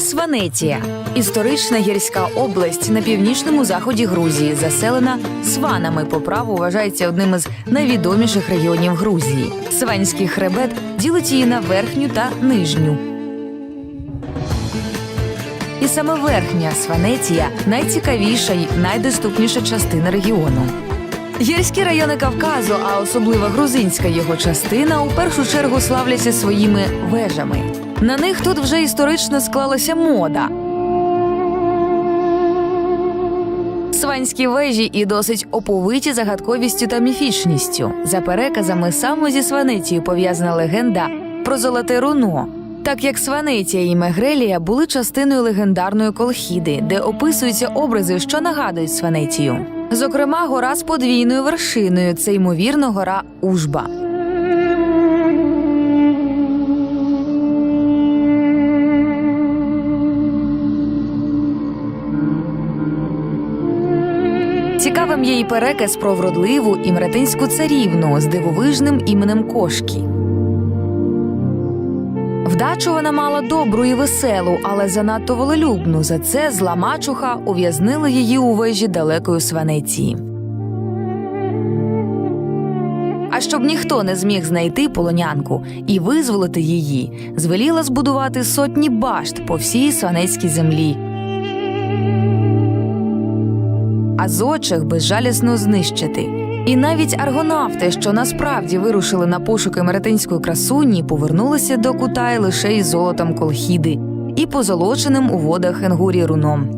Сванетія історична гірська область на північному заході Грузії, заселена сванами. По праву вважається одним із найвідоміших регіонів Грузії. Сванський хребет ділить її на верхню та нижню. І саме верхня Сванетія найцікавіша й найдоступніша частина регіону. Гірські райони Кавказу, а особливо грузинська його частина, у першу чергу славляться своїми вежами. На них тут вже історично склалася мода. Сванські вежі і досить оповиті загадковістю та міфічністю. За переказами саме зі Сванетією пов'язана легенда про золоте руно. Так як Сванетія і Мегрелія були частиною легендарної колхіди, де описуються образи, що нагадують Сванетію. Зокрема, гора з подвійною вершиною це ймовірно гора Ужба. Цікавим є і переказ про вродливу і мретинську царівну з дивовижним іменем Кошкі. Вона мала добру і веселу, але занадто волелюбну. За це зла мачуха ув'язнила її у вежі далекої Сванеції. А щоб ніхто не зміг знайти полонянку і визволити її, звеліла збудувати сотні башт по всій Сванецькій землі. А зочих безжалісно знищити. І навіть аргонавти, що насправді вирушили на пошуки меретинської красуні, повернулися до Кутай лише із золотом колхіди і позолоченим у водах Енгурі руном.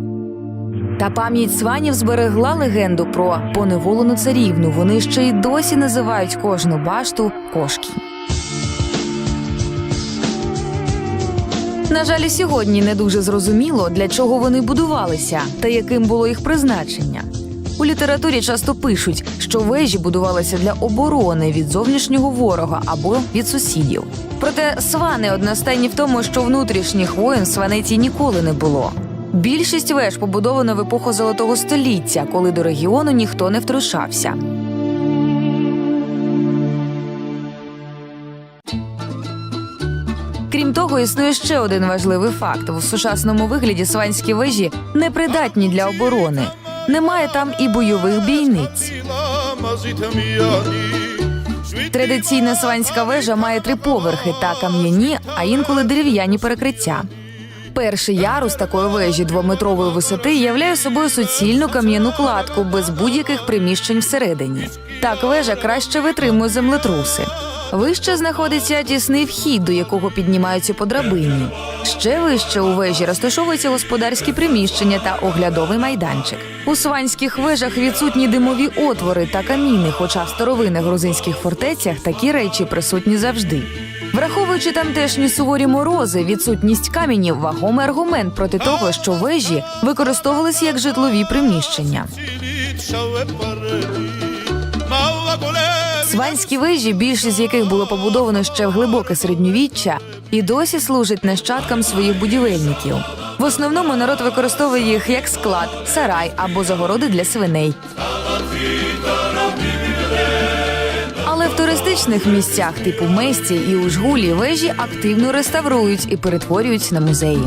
Та пам'ять сванів зберегла легенду про поневолену царівну. Вони ще й досі називають кожну башту кошки. На жаль, сьогодні не дуже зрозуміло, для чого вони будувалися та яким було їх призначення. У літературі часто пишуть, що вежі будувалися для оборони від зовнішнього ворога або від сусідів. Проте свани одностайні в тому, що внутрішніх воїн в сванеті ніколи не було. Більшість веж побудовано в епоху золотого століття, коли до регіону ніхто не втручався. Крім того, існує ще один важливий факт: в сучасному вигляді сванські вежі непридатні для оборони. Немає там і бойових бійниць. Традиційна сванська вежа має три поверхи та кам'яні, а інколи дерев'яні перекриття. Перший ярус такої вежі двометрової висоти являє собою суцільну кам'яну кладку без будь-яких приміщень всередині. Так вежа краще витримує землетруси. Вище знаходиться тісний вхід, до якого піднімаються по драбині. Ще вище у вежі розташовуються господарські приміщення та оглядовий майданчик. У сванських вежах відсутні димові отвори та каміни, хоча в старовинних грузинських фортецях такі речі присутні завжди. Враховуючи тамтешні суворі морози, відсутність каменів вагомий аргумент проти того, що вежі використовувалися як житлові приміщення. Сванські вежі, більшість з яких було побудовано ще в глибоке середньовіччя, і досі служать нащадкам своїх будівельників. В основному народ використовує їх як склад, сарай або загороди для свиней. Але в туристичних місцях типу Месті і Ужгулі вежі активно реставрують і перетворюють на музеї.